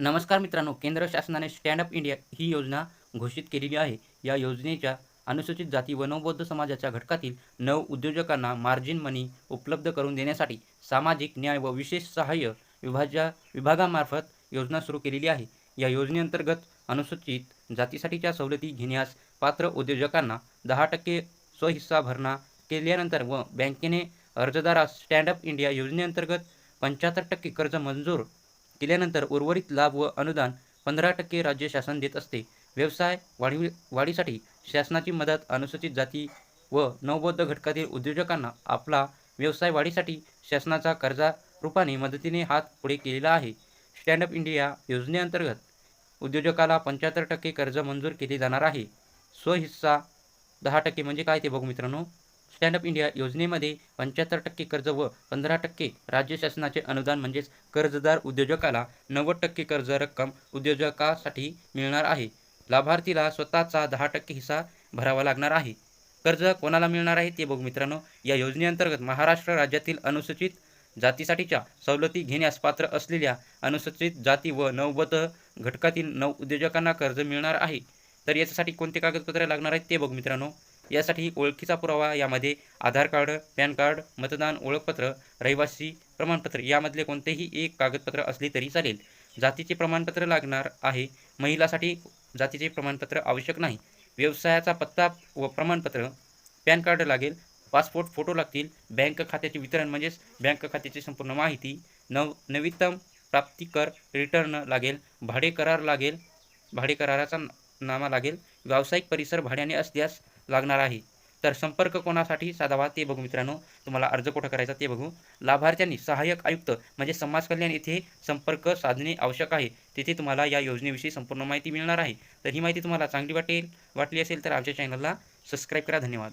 नमस्कार मित्रांनो केंद्र शासनाने स्टँड अप इंडिया ही योजना घोषित केलेली आहे. या योजनेच्या अनुसूचित जाती व नवबौद्ध समाजाच्या घटकातील नव उद्योजकांना मार्जिन मनी उपलब्ध करून देण्यासाठी सामाजिक न्याय व विशेष सहाय्य विभाजा विभागामार्फत योजना सुरू केलेली आहे. या योजनेअंतर्गत अनुसूचित जातीसाठीच्या सवलती घेण्यास पात्र उद्योजकांना दहा टक्के स्वहिस्सा भरणा केल्यानंतर व बँकेने अर्जदारास स्टँडअप इंडिया योजनेअंतर्गत पंच्याहत्तर टक्के कर्ज मंजूर केल्यानंतर उर्वरित लाभ व अनुदान पंधरा टक्के राज्य शासन देत असते. व्यवसाय वाढवी वाढीसाठी शासनाची मदत अनुसूचित जाती व नवबौद्ध घटकातील उद्योजकांना आपला व्यवसाय वाढीसाठी शासनाचा कर्जा रूपाने मदतीने हात पुढे केलेला आहे. स्टँड अप इंडिया योजनेअंतर्गत उद्योजकाला पंच्याहत्तर टक्के कर्ज मंजूर केले जाणार आहे. स्वहिस्सा दहा टक्के म्हणजे काय ते बघू मित्रांनो. स्टँडअप इंडिया योजनेमध्ये पंच्याहत्तर टक्के कर्ज व पंधरा टक्के राज्य शासनाचे अनुदान म्हणजेच कर्जदार उद्योजकाला नव्वद टक्के कर्ज रक्कम उद्योजकासाठी मिळणार आहे. लाभार्थीला स्वतःचा दहा टक्के हिस्सा भरावा लागणार आहे. कर्ज कोणाला मिळणार आहे ते बघू मित्रांनो. या योजनेअंतर्गत महाराष्ट्र राज्यातील अनुसूचित जातीसाठीच्या सवलती घेण्यास पात्र असलेल्या अनुसूचित जाती व नवबत घटकातील नव उद्योजकांना कर्ज मिळणार आहे. तर याच्यासाठी कोणते कागदपत्रे लागणार आहेत ते बघू मित्रांनो. यासाठी ओळखीचा पुरावा यामध्ये आधार कार्ड पॅन कार्ड मतदान ओळखपत्र रहिवासी प्रमाणपत्र यामधले कोणतेही एक कागदपत्र असले तरी चालेल. जातीचे प्रमाणपत्र लागणार आहे. महिलासाठी जातीचे प्रमाणपत्र आवश्यक नाही. व्यवसायाचा पत्ता व प्रमाणपत्र पॅन कार्ड लागेल पासपोर्ट फोटो लागतील बँक खात्याचे वितरण म्हणजेच बँक खात्याची संपूर्ण माहिती नव नवीनतम प्राप्तिकर रिटर्न लागेल भाडे करार लागेल भाडे कराराचा नामा लागेल व्यावसायिक परिसर भाड्याने असल्यास लागणार आहे. तर संपर्क कोणासाठी साधावा ते बघू मित्रांनो. तुम्हाला अर्ज कुठं करायचा ते बघू. लाभार्थ्यांनी सहाय्यक आयुक्त म्हणजे समाज कल्याण येथे संपर्क साधणे आवश्यक आहे. तिथे तुम्हाला या योजनेविषयी संपूर्ण माहिती मिळणार आहे. तर ही माहिती तुम्हाला चांगली वाटेल वाटली असेल तर आमच्या चॅनलला सबस्क्राईब करा. धन्यवाद.